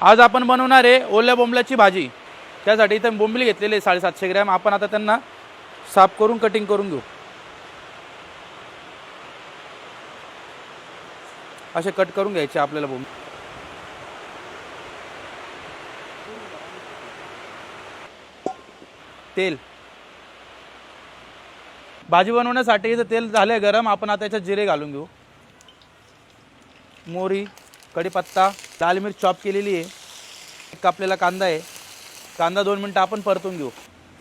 आज आपण बनवणार आहे ओल्या बोंबल्याची भाजी. त्यासाठी इथं बोंबील घेतलेले आहे साडेसातशे ग्रॅम. आपण आता त्यांना साफ करून कटिंग करून घेऊ. असे कट करून घ्यायचे आपल्याला बोंब तेल. भाजी बनवण्यासाठी इथं तेल झालं गरम. आपण आता याच्यात जिरे घालून घेऊ. मोरी कढीपत्ता लाल मिरच चॉप केलेली आहे. एक कापलेला कांदा आहे. कांदा दोन मिनटं आपण परतून घेऊ.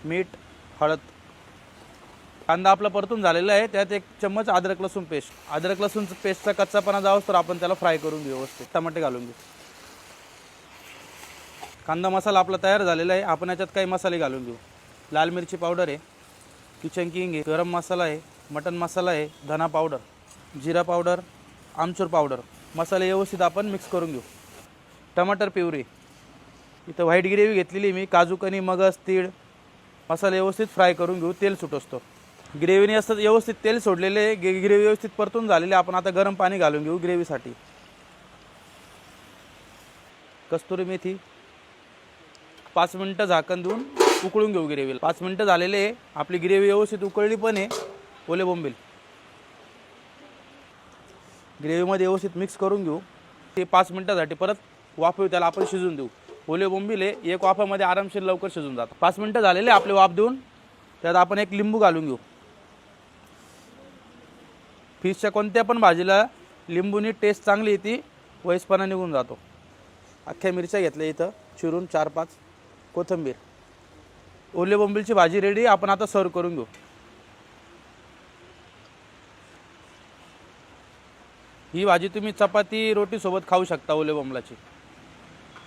मीठ हळद. कांदा आपला परतून झालेला आहे. त्यात एक चम्मच अद्रक लसूण पेस्ट. अद्रक लसूण पेस्टचा कच्चापणा जावंच तर आपण त्याला फ्राय करून घेऊ व्यवस्थित. टमाटे घालून घेऊ. कांदा मसाला आपला तयार झालेला आहे. आपण याच्यात काही मसाले घालून घेऊ. लाल मिरची पावडर आहे. किचन किंग आहे. गरम मसाला आहे. मटन मसाला आहे. धना पावडर जिरा पावडर आमचूर पावडर मसाले व्यवस्थित आपण मिक्स करून घेऊ. टमाटर पिवरी इथं व्हाईट ग्रेव्ही घेतलेली मी. काजू कनी मगज तीळ मसाला व्यवस्थित फ्राय करून घेऊ. तेल सुटोसतो. ग्रेव्हीने असं व्यवस्थित तेल सोडलेले ग्रेव्ही व्यवस्थित परतून झालेले आपण आता गरम पाणी घालून घेऊ ग्रेव्हीसाठी. कस्तुरी मेथी. पाच मिनटं झाकण देऊन उकळून घेऊ ग्रेव्हीला. पाच मिनटं झालेले आहे. आपली ग्रेव्ही व्यवस्थित उकळली पण आहे. ओले बोंबील. ग्रेव्हीमध्ये व्यवस्थित मिक्स करून घेऊ. ते पाच मिनटासाठी परत वाफवू त्याला आपण शिजून देऊ. ओले बोंबील एक वाफामध्ये आरामशीर लवकर शिजून जातात. पाच मिनटं झालेले आपले वाफ देऊन त्यात आपण एक लिंबू घालून घेऊ. फिशच्या कोणत्या पण भाजीला लिंबूनी टेस्ट चांगली येते वयस्पणा निघून जातो. अख्ख्या मिरच्या घेतल्या इथं चिरून चार पाच कोथिंबीर. ओले बोंबीलची भाजी रेडी आपण आता सर्व करून घेऊ. ही भाजी तुम्ही चपाती रोटीसोबत खाऊ शकता ओले बोंबलाची.